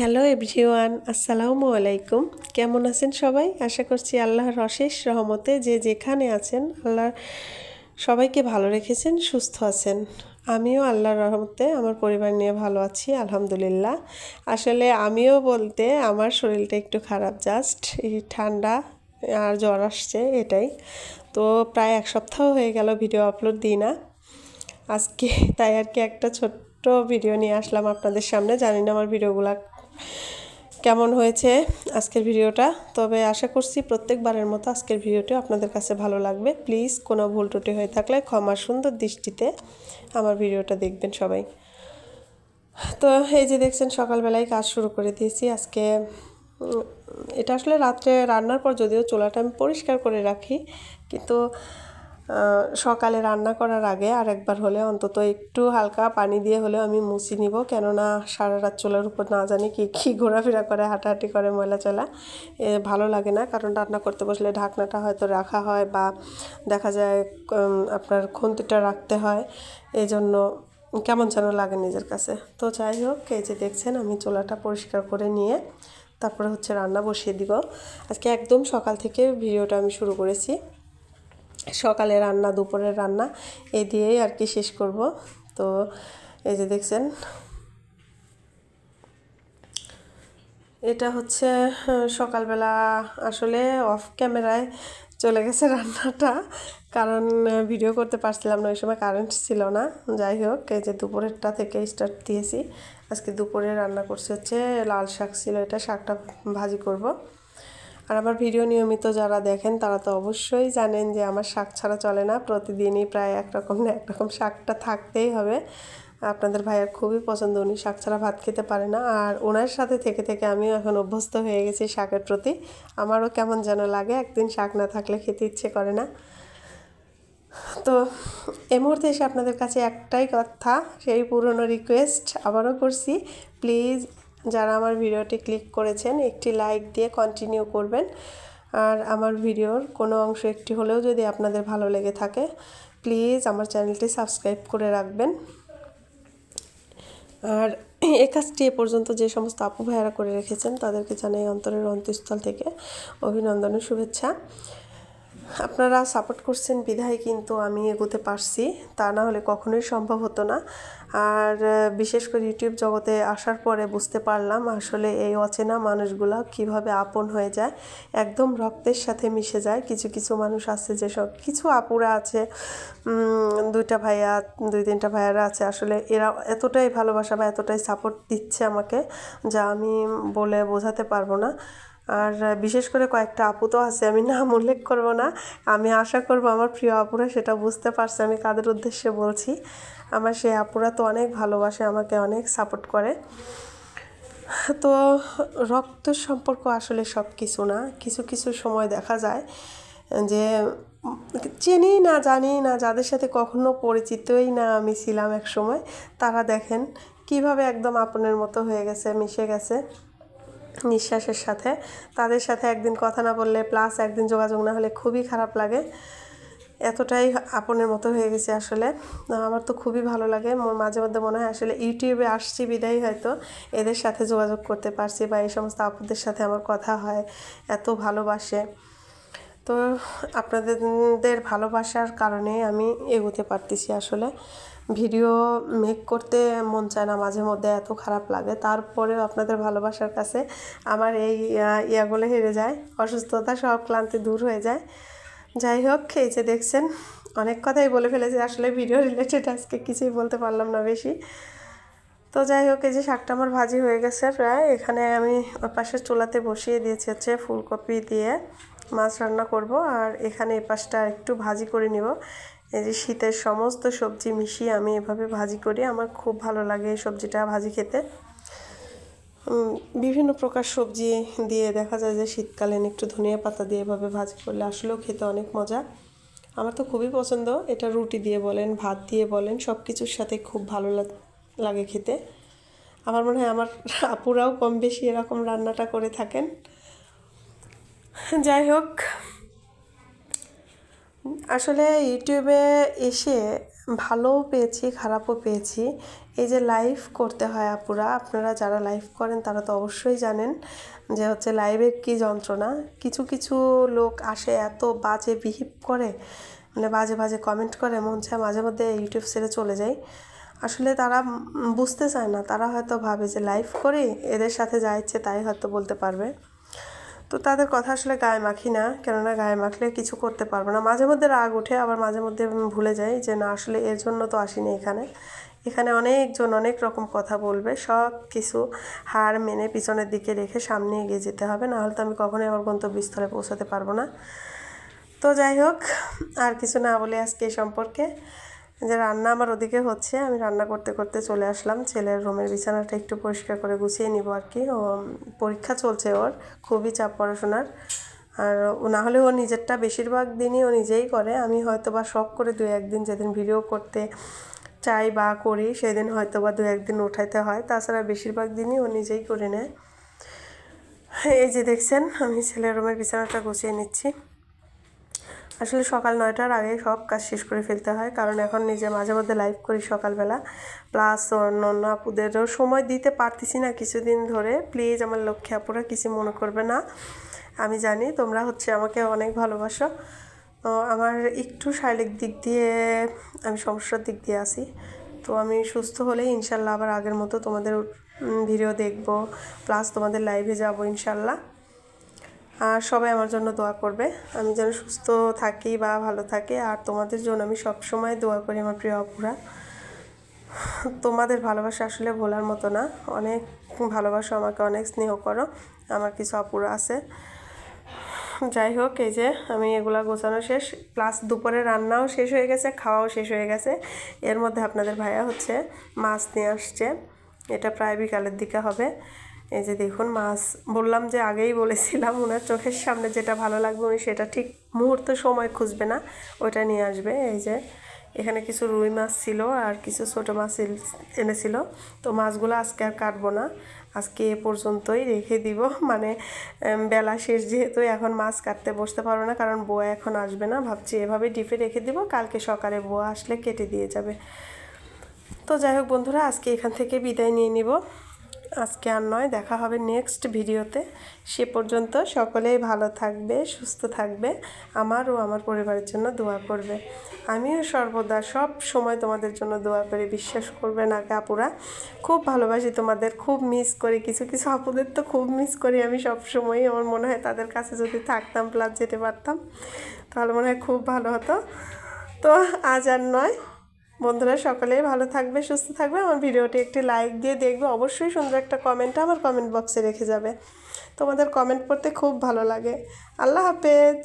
Hello everyone, আসসালামু আলাইকুম। কেমন আছেন সবাই? আশা করছি আল্লাহর অশেষ রহমতে যে যেখানে আছেন আল্লাহ সবাইকে ভালো রেখেছেন, সুস্থ আছেন। আমিও আল্লাহর রহমতে, আমার পরিবার নিয়ে ভালো আছি, আলহামদুলিল্লাহ। আসলে আমিও বলতে আমার শরীরটা একটু খারাপ জাস্ট ঠান্ডা আর জ্বর আসছে এটাই। তো প্রায় এক সপ্তাহ হয়ে গেল ভিডিও আপলোড দিই না। আজকে তাই আর কি একটা ছোট্ট ভিডিও নিয়ে আসলাম আপনাদের সামনে। জানি না আমার ভিডিওগুলো কেমন হয়েছে আজকের ভিডিওটা? তবে আশা করছি প্রত্যেকবারের মতো আজকের ভিডিওটি আপনাদের কাছে ভালো লাগবে। প্লিজ কোনো ভুল ত্রুটি হয়ে থাকলে ক্ষমা সুন্দর দৃষ্টিতে আমার ভিডিওটা দেখবেন সবাই। তো এই যে দেখছেন সকালবেলায় কাজ শুরু করে দিয়েছি। আজকে এটা আসলে রাত্রে রান্নার পর যদিও চুলাটা আমি পরিষ্কার করে রাখি, কিন্তু সকালে রান্না করার আগে আর একবার হলে অন্তত একটু হালকা পানি দিয়ে হলেও আমি মুছি নিব। কেননা সারা রাত চুলার উপর না জানি কি, কী ঘোরাফেরা করে, হাঁটাহাঁটি করে, ময়লা চলা, এ ভালো লাগে না। কারণ রান্না করতে বসলে ঢাকনাটা হয়তো রাখা হয় বা দেখা যায় আপনার খুন্তিটা রাখতে হয়। এই জন্য কেমন যেন লাগে নিজের কাছে। তো যাই হোক, এই যে দেখছেন, আমি চোলাটা পরিষ্কার করে নিয়ে তারপরে হচ্ছে রান্না বসিয়ে দিব। আজকে একদম সকাল থেকে ভিডিওটা আমি শুরু করেছি। সকালে রান্না, দুপুরের রান্না, এ দিয়েই আর কি শেষ করব। তো এই যে দেখছেন, এটা হচ্ছে, সকালবেলা আসলে অফ ক্যামেরায় চলে গেছে রান্নাটা, কারণ ভিডিও করতে পারছিলাম না, ওই সময় কারেন্ট ছিল না। যাই হোক, এই যে দুপুরেরটা থেকে স্টার্ট দিয়েছি। আজকে দুপুরে রান্না করছি হচ্ছে লাল শাক ছিল, এটা শাকটা ভাজি করব। আর আমার ভিডিও নিয়মিত যারা দেখেন, তারা তো অবশ্যই জানেন যে আমার শাক ছাড়া চলে না। প্রতিদিনই প্রায় একরকম না একরকম শাকটা থাকতেই হবে। আপনাদের ভাইয়ের খুবই পছন্দ, উনি শাক ছাড়া ভাত খেতে পারে না। আর ওনার সাথে থেকে থেকে আমিও এখন অভ্যস্ত হয়ে গেছি শাকের প্রতি। আমারও কেমন যেন লাগে, একদিন শাক না থাকলে খেতে ইচ্ছে করে না। তো এই মুহূর্তে এসে আপনাদের কাছে একটাই কথা, সেই পুরনো রিকোয়েস্ট আবারও করছি। প্লিজ যারা আমার ভিডিওটি ক্লিক করেছেন, একটি লাইক দিয়ে কন্টিনিউ করবেন। আর আমার ভিডিওর কোনো অংশ একটি হলেও যদি আপনাদের ভালো লেগে থাকে প্লিজ আমার চ্যানেলটি সাবস্ক্রাইব করে রাখবেন। আর এ কাজটি এ পর্যন্ত যে সমস্ত আপু ভাইয়ারা করে রেখেছেন, তাদেরকে জানাই অন্তরের অন্তঃস্থল থেকে অভিনন্দনের শুভেচ্ছা। আপনারা সাপোর্ট করছেন বিধায় কিন্তু আমি এগোতে পারছি, তা না হলে কখনোই সম্ভব হতো না। আর বিশেষ করে ইউটিউব জগতে আসার পরে বুঝতে পারলাম আসলে এই অচেনা মানুষগুলো কীভাবে আপন হয়ে যায়। একদম রক্তের সাথে মিশে যায়। কিছু কিছু মানুষ আছে যেসব কিছু আপুরা আছে দুইটা ভাইয়া, দুই, তিনটা ভাইয়ারা আছে। আসলে এরা এতটাই ভালোবাসা বা এতটাই সাপোর্ট দিচ্ছে আমাকে যা আমি বলে বোঝাতে পারব না। আর বিশেষ করে কয়েকটা আপু তো আছে, আমি নাম উল্লেখ করব না। আমি আশা করব আমার প্রিয় আপুরা সেটা বুঝতে পারছে, আমি কাদের উদ্দেশ্যে বলছি। আমার সেই আপুরা তো অনেক ভালোবাসে, আমাকে অনেক সাপোর্ট করে। তো রক্ত সম্পর্ক আসলে সব কিছু না, কিছু কিছু সময় দেখা যায় যে চিনি না জানি না, যাদের সাথে কখনো পরিচিতই না আমি ছিলাম এক সময় তারা দেখেন কীভাবে একদম আপনের মতো হয়ে গেছে, মিশে গেছে। নিঃশ্বাসের সাথে। তাদের সাথে একদিন কথা না বললে প্লাস একদিন যোগাযোগ না হলে খুবই খারাপ লাগে। এতটাই আপনের মতো হয়ে গেছে আসলে। আমার তো খুবই ভালো লাগে। মাঝে মধ্যে মনে হয় আসলে ইউটিউবে আসছি বিদায়ী হয়তো। এদের সাথে যোগাযোগ করতে পারছি বা এই সমস্ত আপুদের সাথে আমার কথা হয়, এত ভালোবাসে। তো আপনাদের ভালোবাসার কারণে আমি এগোতে পারতেছি আসলে। ভিডিও মেক করতে মন চায় না, মাঝে মধ্যে এত খারাপ লাগে। তারপরেও আপনাদের ভালোবাসার কাছে আমার এই ইয়াগুলো হেরে যায়, অসুস্থতা সব ক্লান্তি দূর হয়ে যায়। যাই হোক, এই যে দেখছেন, অনেক কথাই বলে ফেলেছি। আসলে ভিডিও রিলেটেড আজকে কিছুই বলতে পারলাম না বেশি। তো যাই হোক, এই যে শাকটা আমার ভাজি হয়ে গেছে প্রায়। এখানে আমি ওর পাশে চুলাতে বসিয়ে দিয়েছি হচ্ছে ফুলকপি দিয়ে মাছ রান্না করব, আর এখানে এ পাশটা একটু ভাজি করে নিব। এই যে শীতের সমস্ত সবজি মিশিয়ে আমি এভাবে ভাজি করি, আমার খুব ভালো লাগে এই সবজিটা ভাজি খেতে। বিভিন্ন প্রকার সবজি দিয়ে দেখা যায় যে শীতকালীন একটু ধনিয়া পাতা দিয়ে এভাবে ভাজি করলে আসলেও খেতে অনেক মজা। আমার তো খুবই পছন্দ, এটা রুটি দিয়ে বলেন, ভাত দিয়ে বলেন সব কিছুর সাথে খুব ভালো লাগে। খেতে। আমার মনে হয় আমার আপুরাও কম বেশি এরকম রান্নাটা করে থাকেন। যাই হোক, আসলে ইউটিউবে এসে ভালোও পেয়েছি, খারাপও পেয়েছি। এই যে লাইভ করতে হয় আপুরা, আপনারা যারা লাইভ করেন তারা তো অবশ্যই জানেন যে হচ্ছে লাইভের কী যন্ত্রণা। কিছু কিছু লোক আসে এত বাজে বিহেভ করে মানে বাজে বাজে কমেন্ট করে, মন চায় মাঝে মধ্যে ইউটিউব ছেড়ে চলে যায় আসলে তারা বুঝতে চায় না। তারা হয়তো ভাবে যে লাইফ করে, এদের সাথে যা ইচ্ছে তাই হয়তো বলতে পারবে। তো তাদের কথা আসলে গায়ে মাখি না, কেননা গায়ে মাখলে কিছু করতে পারব না। মাঝে মধ্যে রাগ ওঠে, আবার মাঝে মধ্যে ভুলে যাই যে না, আসলে এর জন্য তো আসিনি এখানে। এখানে অনেকজন অনেক রকম কথা বলবে, সব কিছু হার মেনে পিছনের দিকে রেখে সামনে এগিয়ে যেতে হবে, নাহলে তো আমি কখনোই আমার গন্তব্যস্থলে পৌঁছাতে পারব না। তো যাই হোক, আর কিছু না বলে আজকে সম্পর্কে। যে রান্না আমার ওদিকে হচ্ছে, আমি রান্না করতে করতে চলে আসলাম। ছেলের রুমের বিছানাটা একটু পরিষ্কার করে গুছিয়ে নিব আর কি। ও পরীক্ষা চলছে ওর, খুবই চাপ পড়াশোনার। আর না হলে ও নিজেরটা বেশিরভাগ দিনই ও নিজেই করে। আমি হয়তো বা শখ করে দু একদিন যেদিন ভিডিও করতে চাই বা করি, সেদিন হয়তো বা দু একদিন উঠাইতে হয়। তাছাড়া বেশিরভাগ দিনই ও নিজেই করে নেয়। এই যে দেখছেন, আমি ছেলের রুমের বিছানাটা গুছিয়ে নিচ্ছি। আসলে সকাল নয়টার আগে সব কাজ শেষ করে ফেলতে হয়, কারণ এখন নিজে মাঝে মধ্যে লাইভ করি সকালবেলা। প্লাস অন্য আপুদেরও সময় দিতে পারতেছি না কিছুদিন ধরে। প্লিজ আমার লক্ষ্মী আপুরা কিছু মনে করবে না। আমি জানি তোমরা হচ্ছে আমাকে অনেক ভালোবাসো। আমার একটু শারীরিক দিক দিয়ে আমি সমস্যার দিক দিয়ে আছি। তো আমি সুস্থ হলে ইনশাল্লাহ আবার আগের মতো তোমাদের ভিডিও দেখব। প্লাস তোমাদের লাইভে যাব ইনশাল্লাহ। আর সবাই আমার জন্য দোয়া করবে। আমি যেন সুস্থ থাকি বা ভালো থাকি, আর তোমাদের জন্য আমি সব সময় দোয়া করি আমার প্রিয় অপুরা তোমাদের ভালোবাসা আসলে ভোলার মতো না। অনেক ভালোবাসো, আমাকে অনেক স্নেহ করো। আমার কিছু অপুরা আছে। যাই হোক, এই যে আমি এগুলা গোছানো শেষ। প্লাস দুপুরে রান্নাও শেষ হয়ে গেছে, খাওয়াও শেষ হয়ে গেছে। এর মধ্যে আপনাদের ভাইয়া হচ্ছে মাছ নিয়ে আসছে। এটা প্রায় বিকালের দিকে হবে। এই যে দেখুন, মাছ, বললাম যে আগেই বলেছিলাম, ওনার চোখের সামনে যেটা ভালো লাগবে উনি সেটা ঠিক মুহূর্ত সময় খুঁজবে না ওটা নিয়ে আসবে। এই যে এখানে কিছু রুই মাছ ছিল আর কিছু ছোটো মাছ এনেছিল। তো মাছগুলো আজকে আর কাটবো না, আজকে এ পর্যন্তই রেখে দিব। মানে বেলা শেষ যেহেতু এখন মাছ কাটতে বসতে পারব না, কারণ বোয়া এখন আসবে না। ভাবছি এভাবে ডিপে রেখে দিব, কালকে সকালে বোয়া আসলে কেটে দিয়ে যাবে। তো যাই হোক বন্ধুরা, আজকে এখান থেকে বিদায় নিয়ে নিব। আজকে আর নয়, দেখা হবে নেক্সট ভিডিওতে। সে পর্যন্ত সকলেই ভালো থাকবে, সুস্থ থাকবে, আমার ও আমার পরিবারের জন্য দোয়া করবে। আমিও সর্বদা সব সময় তোমাদের জন্য দোয়া করি বিশ্বাস করবে না আপুরা। খুব ভালোবাসি তোমাদের, খুব মিস করি। কিছু কিছু আপুদের তো খুব মিস করি আমি সব সময়ই। আমার মনে হয় তাদের কাছে যদি থাকতাম প্লাস যেতে পারতাম, তাহলে মনে হয় খুব ভালো হতো। তো আজ আর নয়। বন্ধুরা সকলেই ভালো থাকবে, সুস্থ থাকবে। আমার ভিডিওটি একটি লাইক দিয়ে দেখবে। অবশ্যই সুন্দর একটা কমেন্ট আমার কমেন্ট বক্সে রেখে যাবে। তোমাদের কমেন্ট পড়তে খুব ভালো লাগে। আল্লাহ হাফেজ।